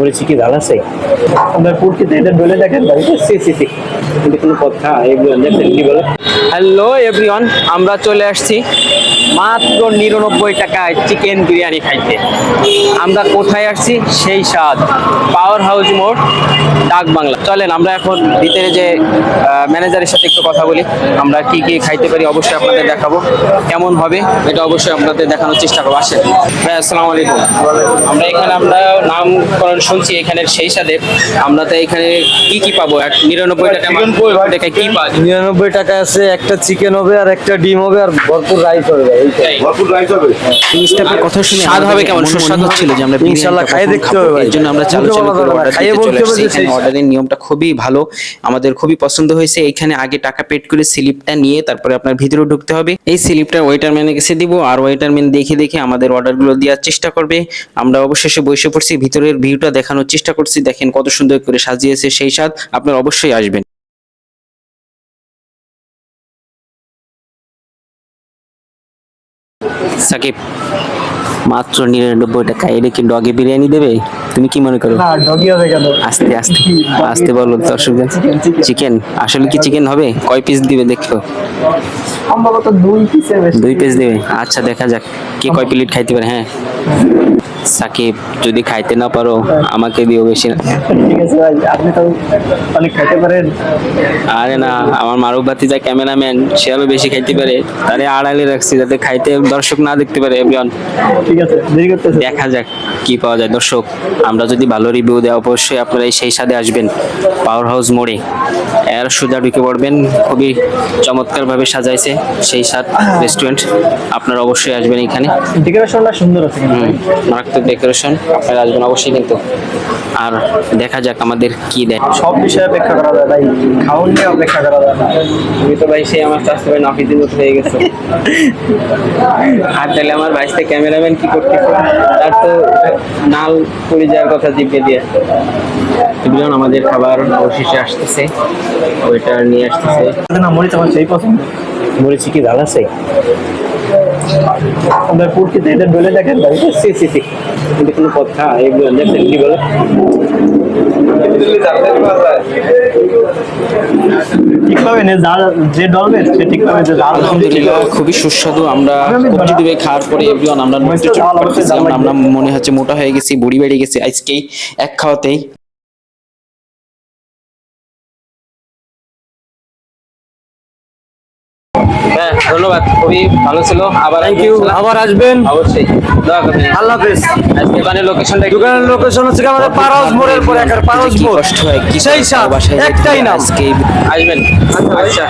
বলেছি কি জাল আছে? আপনার পুরকিতে এটা বলে দেখেন ভাই। সি সি সি। কিন্তু কোনো কথা, এগুলো দেখছেন কি বলে? হ্যালো এভরিওয়ান আমরা চলে আসছি। মাত্র নিরানব্বই টাকায় চিকেন বিরিয়ানি খাইতে। আমরা কোথায় আসছি? সেই স্বাদ। পাওয়ার হাউস মোড় ডাক বাংলা। চলেন আমরা এখন ভিতরে যে ম্যানেজারের সাথে একটু কথা বলি। আমরা কি কি খাইতে পারি অবশ্যই আপনাদের দেখাবো। কেমন হবে এটা অবশ্যই আপনাদের দেখানোর চেষ্টা করব। আসেন। ভাই আসসালামু আলাইকুম। আমরা এখানে আমরা নামকরণ শুনছি এখানে সেই সাথে আমরা তো এখানে কি কি পাবো? নিরানব্বই টাকা টাকায় কি যায়? নিরানব্বই টাকা আছে একটা চিকেন হবে আর একটা ডিম হবে আর ভরপুর রাইস হবে ভাই, এইটাই। ভরপুর রাইস হবে। জিনিসটা আপনার কথা শুনে স্বাদ হবে কেমন? এমন হচ্ছিল যে আমরা ইনশাল্লাহ বিরিয়ানিটা দেখতে হবে এর জন্য আমরা চালু চালু করে অর্ডার দিতে চলে বলতে হবে আসছি যে এখানে সেই- অর্ডারের নিয়মটা খুবই ভালো। আমাদের খুবই পছন্দ হয়েছে। এখানে আগে টাকা পেড করে স্লিপটা নিয়ে তারপরে আপনার ভিতরে ঢুকতে হবে। এই স্লিপটা ওয়েটার ম্যানের কাছে দিব। আর ওয়েটার ম্যান দেখে দেখে আমাদের অর্ডারগুলো দেওয়ার চেষ্টা করবে। আমরা অবশেষে বসে পড়ছি। ভিতরের ভিউটা দেখানোর চেষ্টা করছি। দেখেন কত সুন্দর করে সাজিয়েছে সেই স্বাদ। আপনার অবশ্যই আসবেন। সাকিব মাত্র নিরানব্বই টাকা এটা কি ডগে বিরিয়ানি দেবে? তুমি কি মনে করো? আস্তে আস্তে আস্তে বলো দর্শকদের। চিকেন আসলে কি চিকেন হবে? কয় পিস দিবে দেখো। সম্ভবত দুই পিসে দুই পিস দিবে? আচ্ছা দেখা যাক। কে কয় প্লেট খাইতে পারে? হ্যাঁ। সাকিব যদি খাইতে না পারো আমাকে দিও বেশি। না ঠিক আছে ভাই আপনি তো অনেক খাইতে পারেন। আরে না আমার মারুফ ভাতিজা ক্যামেরাম্যান সে আবার বেশি খাইতে পারে। তারে আড়ালে রাখছি যাতে খাইতে দর্শক না দেখতে পারে এভরিওয়ান। ঠিক আছে দেরি করতেছে দেখা যাক কি পাওয়া যায়। দর্শক আমরা যদি ভালো রিভিউ দেওয়া অবশ্যই আপনারা সেই সাথে আসবেন। পাওয়ার হাউস মোড়ে। এর সোজা ঢুকে পড়বেন। খুবই চমৎকারভাবে সাজাইছে সেই সাত রেস্টুরেন্ট আপনারা অবশ্যই আসবেন এখানে। ডেকোরেশনটা সুন্দর আছে মারাত্মক ডেকোরেশন আপনারা আসবেন অবশ্যই কিন্তু। আর দেখা যাক আমাদের কি দেয়। সব বিষয়ে অপেক্ষা করা যায় ভাই। খাওয়ান নিয়ে অপেক্ষা করা যায় তুমি তো ভাই সেই আমার চাষতে ভাই নাফিদের মতো হয়ে গেছে। আর তাহলে আমার ভাইসটা ক্যামেরাম্যান কি করতেছে তার তো নাল পড়ে যাওয়ার কথা জিপে দিয়ে আমাদের খাবার অবশেষে আসতেছে। ওইটা নিয়ে আসতেছে। না মরিচ আমার সেই পছন্দ। বলেছি কি আছে? আপনার পুরকিতে এটা ডলে দেখেন ভাই। সি সি সি। কিন্তু কোনো কথা এগুলো দেখছেন কি বলে। খুবই সুস্বাদু। আমরা কবজি দিবে খাওয়ার পরে এভরিওয়ান আমরা আমরা মনে হচ্ছে মোটা হয়ে গেছি বুড়ি বেড়ে গেছি আজকেই এক খাওয়াতেই। ধন্যবাদ খুবই ভালো ছিল। আবার থ্যাংক ইউ আবার আসবেন। অবশ্যই। দোয়া করবেন। আল্লাহ হাফেজ। আজকে দোকানের লোকেশনটা দোকানের লোকেশন হচ্ছে আমাদের পারস মোড়ের পরে একার পারস মোড় কষ্ট হয় কি সেই সাপ একটাই নাম। আসবেন। আচ্ছা